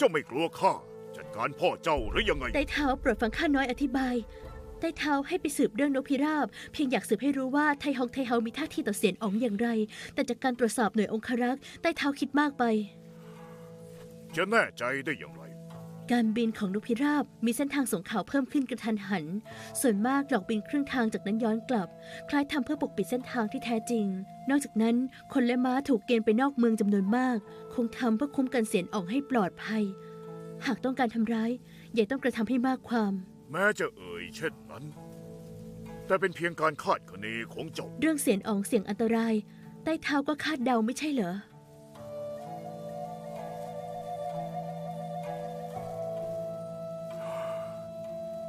เจ้าไม่กลัวข้าจัดการพ่อเจ้าหรือยังไงใต้เท้าโปรดฟังข้าน้อยอธิบายใต้เท้าให้ไปสืบเรื่องนกพิราบ เพียงอยากสืบให้รู้ว่าไทฮองไทเฮามีท่าทีต่อเสียนอ๋องอย่างไร แต่จากการตรวจสอบหน่วยองครักษ์ใต้เท้าคิดมากไป จะแน่ใจได้อย่างไร การบินของนกพิราบมีเส้นทางส่งข่าวเพิ่มขึ้นกระทันหัน ส่วนมากหลอกบินครึ่งทางจากนั้นย้อนกลับ คล้ายทำเพื่อปกปิดเส้นทางที่แท้จริง นอกจากนั้น คนและม้าถูกเกณฑ์ไปนอกเมืองจำนวนมาก คงทำเพื่อคุ้มกันเสียนอ๋องให้ปลอดภัย หากต้องการทำร้ายอย่าต้องกระทำให้มากความ แม้จะเอ่ยเช่นนั้น แต่เป็นเพียงการคาดคะเนของเจ้าเรื่องเสียนอ๋องเสี่ยงอันตราย ใต้เท้าก็คาดเดาไม่ใช่เหรอ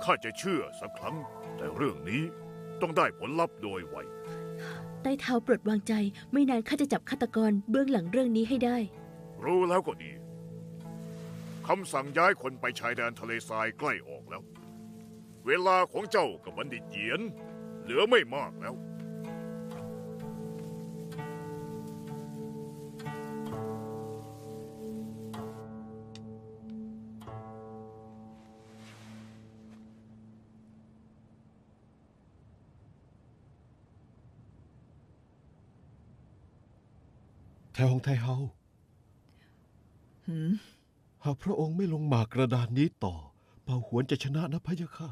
ข้าจะเชื่อสักครั้ง แต่เรื่องนี้ต้องได้ผลลัพธ์โดยไวใต้เท้าโปรดวางใจไม่นานข้าจะจับฆาตกรเบื้องหลังเรื่องนี้ให้ได้ รู้แล้วก็ดีคำสั่งย้ายคนไปชายแดนทะเลทรายใกล้ออกแล้ว เวลาของเจ้ากับบัณฑิตเหยียน เหลือไม่มากแล้ว ทฮองไทเฮาหากพระองค์ไม่ลงหมากกระดานนี้ต่อ เป่าหวนจะชนะนะพะยะค่ะ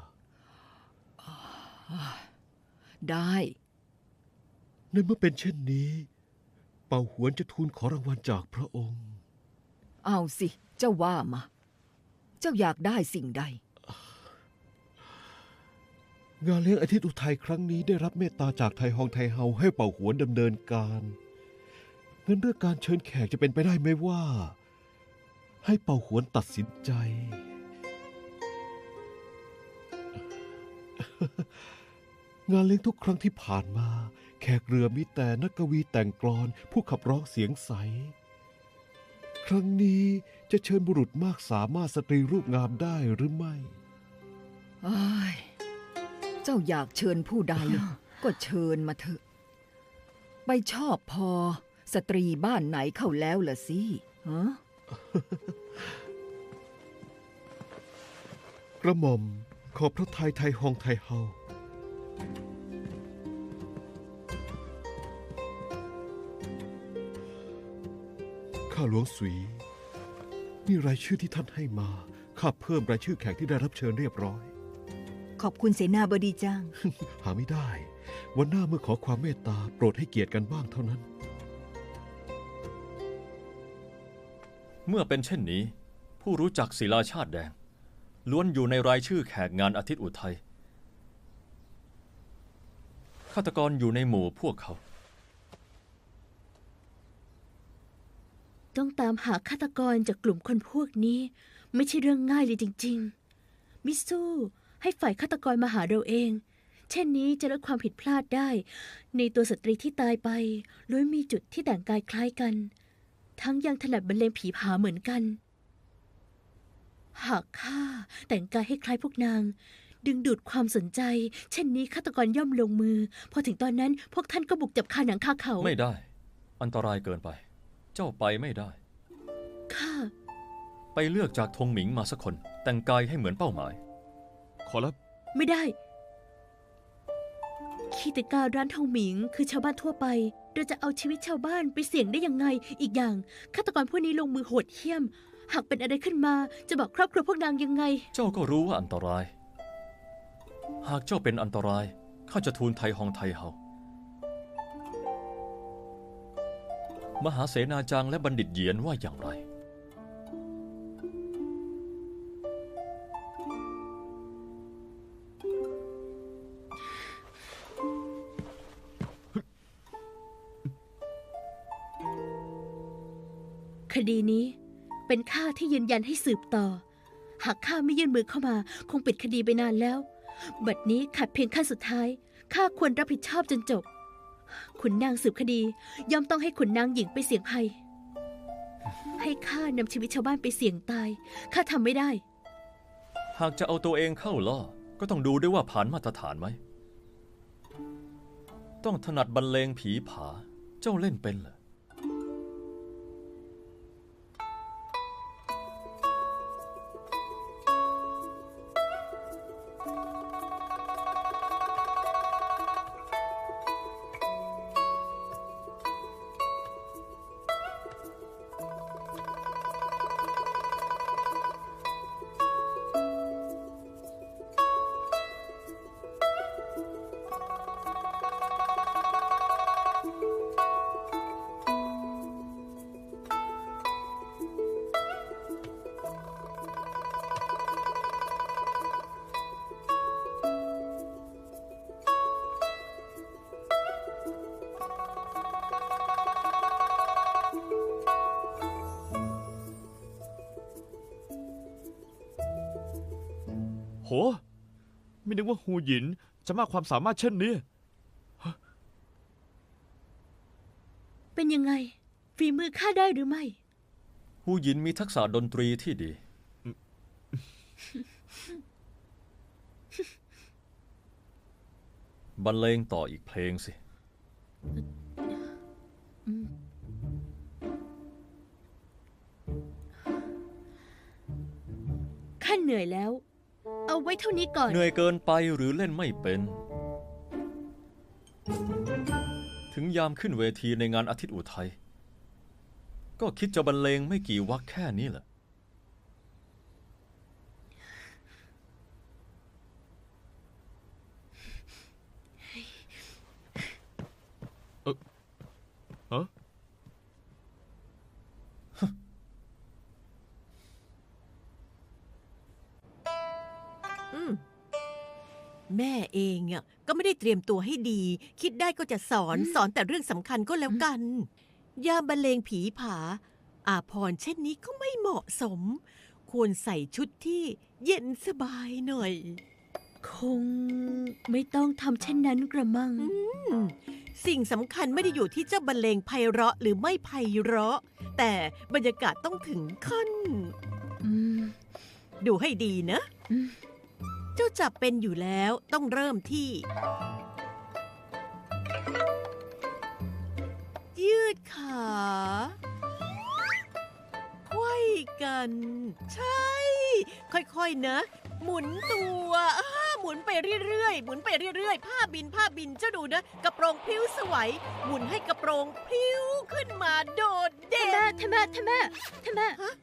ได้ ในเมื่อเป็นเช่นนี้ เป่าหวนจะทูลขอรางวัลจากพระองค์ เอาสิ เจ้าว่ามา เจ้าอยากได้สิ่งใด งานเลี้ยงอาทิตย์อุทัยครั้งนี้ได้รับเมตตาจากไทยฮองไทเฮาให้เป่าหวนดำเนินการ งั้นเรื่องการเชิญแขกจะเป็นไปได้ไหมว่า ให้เป่าหวนตัดสินใจ งานเลี้ยงทุกครั้งที่ผ่านมา แขกเรือมีแต่นักกวีแต่งกลอนผู้ขับร้องเสียงใส ครั้งนี้จะเชิญบุรุษมากสามารถสตรีรูปงามได้หรือไม่อ้ายเจ้าอยากเชิญผู้ใด ก็เชิญมาเถอะ ไปชอบพอ สตรีบ้านไหนเข้าแล้วล่ะสิฮะกระหม่อมขอบพระทัยไทยฮองไทเฮาข้าหลวงสุยนี่รายชื่อที่ท่านให้มา ข้าเพิ่มรายชื่อแขกที่ได้รับเชิญเรียบร้อย ขอบคุณเสนาบดีจัง หาไม่ได้ วันหน้าเมื่อขอความเมตตาโปรดให้เกียรติกันบ้างเท่านั้น เมื่อเป็นเช่นนี้ ผู้รู้จักศิลาชาติแดง ล้วนอยู่ในรายชื่อแขกงานอาทิตย์อุทัยฆาตกรอยู่ในหมู่พวกเขา ต้องตามหาฆาตกรจากกลุ่มคนพวกนี้ ไม่ใช่เรื่องง่ายเลยจริง ๆ มิสู้ ให้ฝ่ายฆาตกรมาหาเราเอง เช่นนี้จะลดความผิดพลาดได้ ในตัวสตรีที่ตายไปล้วนมีจุดที่แต่งกายคล้ายกัน ทั้งยังถนัดบรรเลงผีผาเหมือนกัน หากข้าแต่งกายให้คล้ายพวกนาง ดึงดูดความสนใจ เช่นนี้ฆาตกรย่อมลงมือ พอถึงตอนนั้นพวกท่านก็บุกจับคาหนังคาเขา ไม่ได้ อันตรายเกินไป เจ้าไปไม่ได้ ข้า ไปเลือกจากธงหมิงมาสักคน แต่งกายให้เหมือนเป้าหมาย ขอรับ ไม่ได้ คีติการร้านทองหมิงคือชาวบ้านทั่วไป เราจะเอาชีวิตชาวบ้านไปเสี่ยงได้ยังไง อีกอย่างฆาตกรพวกนี้ลงมือโหดเหี้ยม หากเป็นอะไรขึ้นมาจะบอกครอบครัวพวกนางยังไง เจ้าก็รู้ว่าอันตราย หากเจ้าเป็นอันตรายข้าจะทูลไทยฮองไทเฮามหาเสนาจางและบัณฑิตเหยียนว่าอย่างไร คดีนี้เป็นข้าที่ยืนยันให้สืบต่อ หากข้าไม่ยื่นมือเข้ามา คงปิดคดีไปนานแล้ว บัดนี้ขัดเพียงขั้นสุดท้ายข้าควรรับผิดชอบจนจบ ขุนนางสืบคดีย่อมต้องให้ขุนนางหญิงไปเสี่ยงภัย ให้ข้านำชีวิตชาวบ้านไปเสี่ยงตายข้าทำไม่ได้ หากจะเอาตัวเองเข้าล่อก็ต้องดูด้วยว่าผ่านมาตรฐานไหม ต้องถนัดบรรเลงผีผาเจ้าเล่นเป็นเหรอ ไม่นึกว่าฮูหยินจะมากความสามารถเช่นนี้ เป็นยังไง ฝีมือข้าได้หรือไม่ฮูหยินมีทักษะดนตรีที่ดี บรรเลงต่ออีกเพลงสิ ข้าเหนื่อยแล้วเอา ไว้เท่านี้ก่อน เหนื่อยเกินไปหรือเล่นไม่เป็น ถึงยามขึ้นเวทีในงานอาทิตย์อุทัย ก็คิดจะบรรเลงไม่กี่วักแค่นี้แหละ ก็ไม่ได้เตรียมตัวให้ดี คิดได้ก็จะสอนสอนแต่เรื่องสำคัญก็แล้วกัน ยามบรรเลงผีผา อาพรณ์เช่นนี้ก็ไม่เหมาะสม ควรใส่ชุดที่เย็นสบายหน่อย คงไม่ต้องทำเช่นนั้นกระมัง อืมสิ่งสำคัญไม่ได้อยู่ที่เจ้าบรรเลงไพเราะหรือไม่ไพเราะ แต่บรรยากาศต้องถึงขั้น อืม ดูให้ดีนะ อืมเจ้าจับเป็นอยู่แล้วต้องเริ่มที่ ยืดขาไขว้กัน ใช่ ค่อยๆนะ หมุนตัวอ้าหมุนไปเรื่อยๆ หมุนไปเรื่อยๆ ผ้าบินผ้าบินเจ้าดูนะ กระโปรงพลิ้วสวย หมุนให้กระโปรงพลิ้วขึ้นมาโดดเด่ท่านแม่นท่านแม่ท่านแม่ท่านแม่ฮะ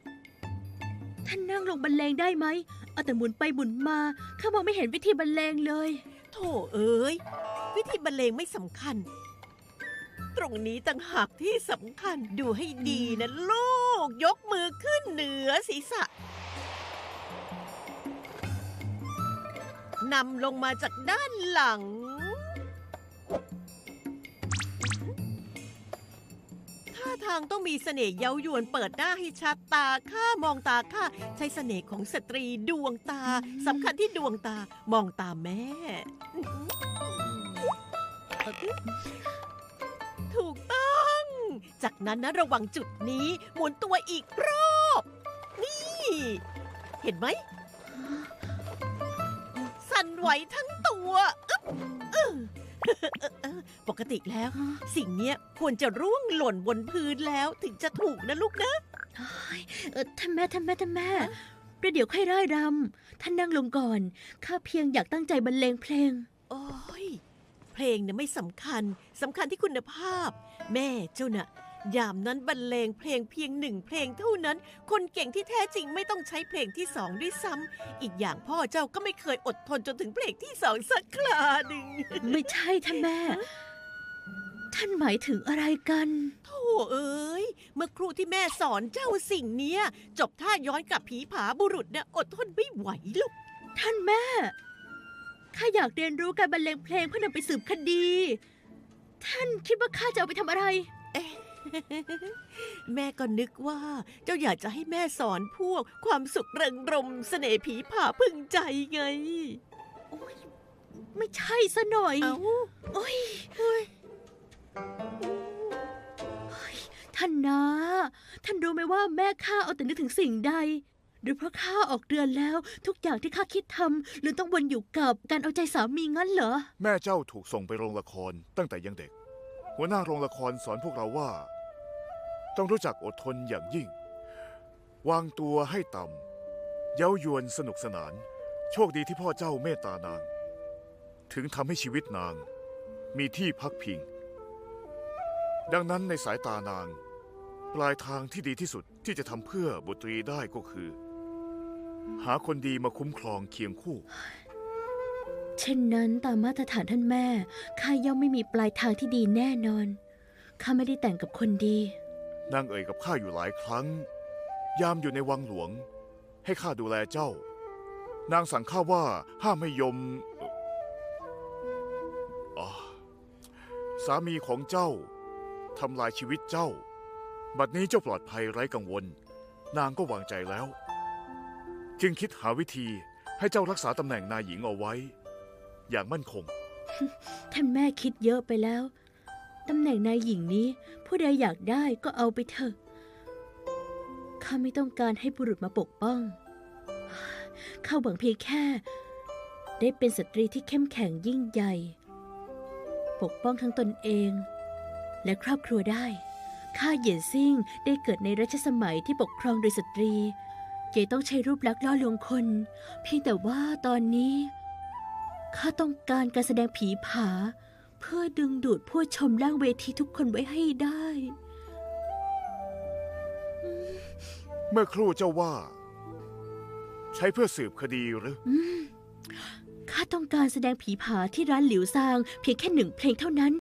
ท่านนั่งลงบรรเลงได้ไหม เอาแต่หมุนไปหมุนมา ข้ามองไม่เห็นวิธีบรรเลงเลย โถเอ้ย วิธีบรรเลงไม่สำคัญ ตรงนี้ต่างหากที่สำคัญดูให้ดีนะลูก ยกมือขึ้นเหนือศีรษะนำลงมาจากด้านหลัง ท่าทางต้องมีเสน่ห์เย้ายวนเปิดหน้าให้ชัดตาข้ามองตาข้าใช้เสน่ห์ของสตรีดวงตาสำคัญที่ดวงตามองตาแม่ ถูกต้อง จากนั้นนะระวังจุดนี้หมุนตัวอีกรอบ นี่ เห็นไหม สั่นไหวทั้งตัว อึ๊บอึ๊บเออ ปกติแล้ว สิ่งเนี้ยควรจะร่วงหล่นบนพื้นแล้วถึงจะถูกนะลูกนะท่านแม่ท่านแม่ท่านแม่ประเดี๋ยวค่อยร่ายรำท่านนั่งลงก่อน ข้าเพียงอยากตั้งใจบรรเลงเพลง โอ้ย เพลงเนี่ยไม่สำคัญสำคัญที่คุณภาพ แม่เจ้าน่ะ ยามนั้นบรรเลงเพลงเพียงหนึ่งเพลงเท่านั้น คนเก่งที่แท้จริงไม่ต้องใช้เพลงที่สองด้วยซ้ำ อีกอย่างพ่อเจ้าก็ไม่เคยอดทนจนถึงเพลงที่สองสักคราหนึ่ง ไม่ใช่ท่านแม่ ท่านหมายถึงอะไรกันโธ่เอ้ย เมื่อครูที่แม่สอนเจ้าสิ่งเนี้ย จบท่าย้อนกลับผีผาบุรุษเนี่ยอดทนไม่ไหวหรอก ท่านแม่ ข้าอยากเรียนรู้การบรรเลงเพลงเพื่อนำไปสืบคดี ท่านคิดว่าข้าจะเอาไปทำอะไร แม่ก็นึกว่า เจ้าอยากจะให้แม่สอนพวกความสุขเริงรมเสน่ห์ผีผาพึงใจไงโอ๊ยไม่ใช่ซะหน่อย เอ้าโอ้ยเฮ้ยท่านนะ ท่านรู้ไหมว่าแม่ข้าเอาแต่นึกถึงสิ่งใดหรือเพราะข้าออกเรือนแล้ว ทุกอย่างที่ข้าคิดทำหรือต้องวนอยู่กับการเอาใจสามีงั้นเหรอ แม่เจ้าถูกส่งไปโรงละครตั้งแต่ยังเด็ก หัวหน้าโรงละครสอนพวกเราว่า ต้องรู้จักอดทนอย่างยิ่ง วางตัวให้ต่ำ เย้ายวนสนุกสนาน โชคดีที่พ่อเจ้าเมตตานาง ถึงทำให้ชีวิตนาง มีที่พักพิง ดังนั้นในสายตานาง ปลายทางที่ดีที่สุดที่จะทำเพื่อบุตรีได้ก็คือ หาคนดีมาคุ้มครองเคียงคู่ เช่นนั้นตามมาตรฐานท่านแม่ข้าย่อมไม่มีปลายทางที่ดีแน่นอนข้าไม่ได้แต่งกับคนดี นางเอ่ยกับข้าอยู่หลายครั้ง ยามอยู่ในวังหลวง ให้ข้าดูแลเจ้า นางสั่งข้าว่าห้ามให้ยมเอ่ออ๋อสามีของเจ้าทำลายชีวิตเจ้า บัดนี้เจ้าปลอดภัยไร้กังวล นางก็วางใจแล้ว จึงคิดหาวิธีให้เจ้ารักษาตำแหน่งนายหญิงเอาไว้ อย่างมั่นคง ท่านแม่คิดเยอะไปแล้ว ตำแหน่งนายหญิงนี้ ผู้ใดอยากได้ก็เอาไปเถอะ ข้าไม่ต้องการให้บุรุษมาปกป้อง ข้าหวังเพียงแค่ ได้เป็นสตรีที่เข้มแข็งยิ่งใหญ่ ปกป้องทั้งตนเอง และครอบครัวได้ ข้าเหยียนซิ่งได้เกิดในรัชสมัยที่ปกครองโดยสตรีเกต้องใช้รูปลักษณ์ล่อลวงคน เพียงแต่ว่าตอนนี้ ข้าต้องการการแสดงผีผา พื่อดึงดูดผู้ชมล่างเวทีทุกคนไว้ให้ได้ เมื่อครู่เจ้าว่า ใช้เพื่อสืบคดีหรืออืมข้าต้องการแสดงผีผาที่ร้านหลิวซาง เพียงแค่หนึ่งเพลงเท่านั้น